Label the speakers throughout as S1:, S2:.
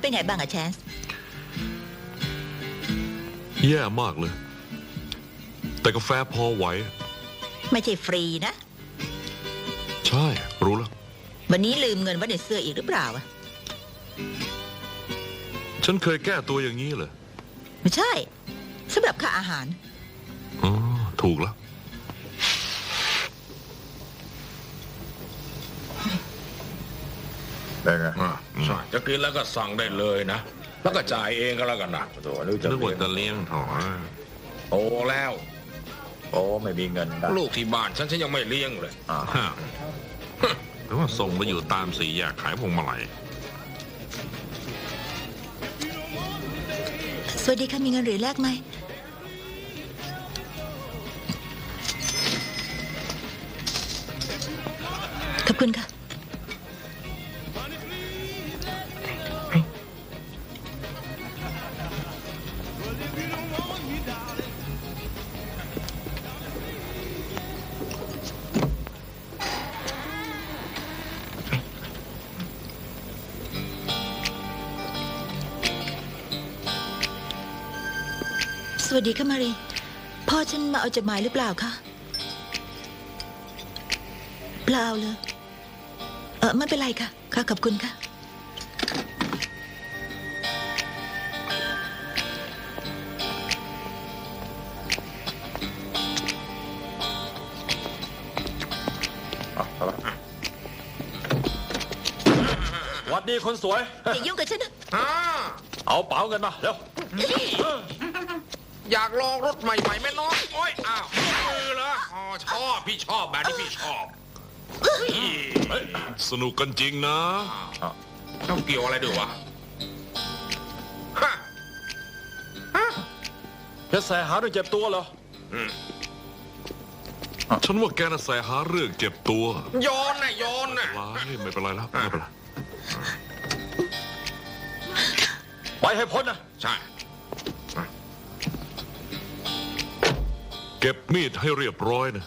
S1: เป็นไงบ้างอะแชนส์
S2: แย่มากเลย แต่กาแฟพอไหว
S1: ไม่ใช่ฟรีนะ
S2: ใช่ รู้แล้ว
S1: วันนี้ลืมเงินไว้ในเสื้ออีกหรือเปล่าอะ
S2: ฉันเคยแก้ตัวอย่างนี้เหรอ
S1: ไม่ใช่สำหรับค่าอาหาร
S2: อ๋อ ถูกแล้ว
S3: ได้ไง
S4: อะใช่ จะกินแล้วก็สั่งได้เลยนะ แล้วก็จ่ายเองก็แล้วกันนะ
S3: โถ่นึกจะ
S2: นึกว่า
S3: เลี้ยง
S2: จะเลี้ยงถอ
S4: โตแล้ว
S3: โอ้ไม่มีเงินได้
S4: ลูกที่บ้านฉันฉันยังไม่เลี้ยงเลย
S3: อ่า
S2: ฮะแต่ว่าส่งมาอยู่ตามสี่แยกขายพวงมาลัย
S1: สวัสดีค่ะมีเงินเหรียญแรกไหมขอบคุณค่ะ วัสดีค่ะมารีพ่อฉันมาเอาจดหมายหรือเปล่าคะเปล่าเลยเออไม่เป็นไรค่ะค่ะขอบคุณค่ะ
S3: อะเอาละ
S5: หวัดดีคนสวย
S1: อย่ายุ่งกับฉันนะ
S4: อ่า
S5: เอาเป๋าเงินมา เร็ว
S4: อยากลองรถใหม่ๆไหมน้องโอ้ยอ้าวมือเหรออ๋อชอบพี่ชอบแบบนี้พี่ชอบ
S2: สนุกกันจริงนะ
S4: ต้องเกี่ยวอะไรด้วยวะฮะฮะ
S5: เพชรแสหาเรื่องเจ็บตัวเหรอ
S4: อืม
S2: ฉันว่าแกน่ะแสหาเรื่องเจ็บตัว
S4: โยนน่ะโยนน่ะ
S2: ร้ายไม่เป็นไรแล้วไม่เป็นไร
S5: ไปให้พ้นนะ
S4: ใช่
S2: เก็บมีดให้เรียบร้อยนะ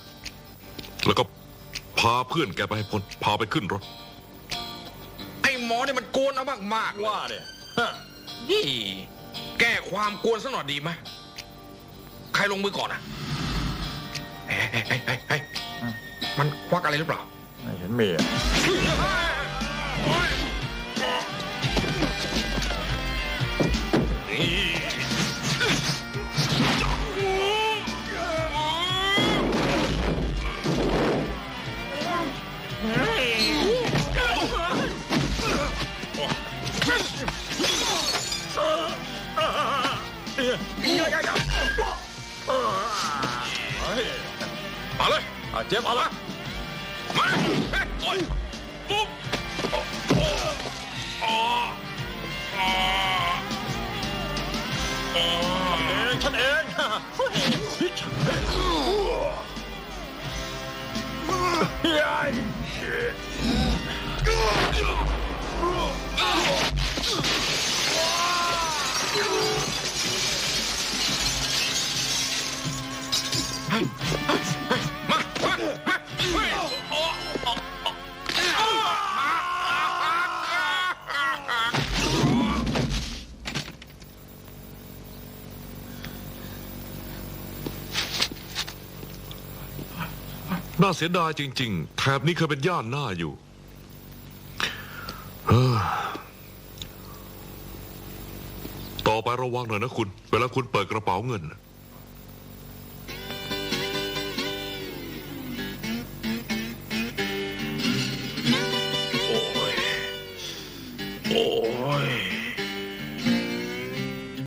S2: แล้วก็พาเพื่อนแกไปให้พ้นพาไปขึ้นรถ
S4: ไอ้หมอนี่มันกวนเอามากๆเลย
S5: ว่าเนี่ยฮะ
S4: นี่แก้ความกวนซะหน่อยดีไหมใครลงมือก่อนอะเฮ้ยเฮ้ยเฮ้ยเฮ้ยเฮ้ยมันควักอะไรหรือเปล่า
S3: ไม่เห็นมีอะ
S4: เลย
S5: อ่ะเจ็บเอาละ
S4: มาโอ้ยปุ๊บอ๋ออ๋อ
S5: เองฉันเอง
S2: น่าเสียดายจริง ๆ แถบนี้เคยเป็นย่านหน้าอยู่เฮ้อต่อไประวังหน่อยนะคุณ เวลาคุณเปิดกระเป๋าเงินน่ะ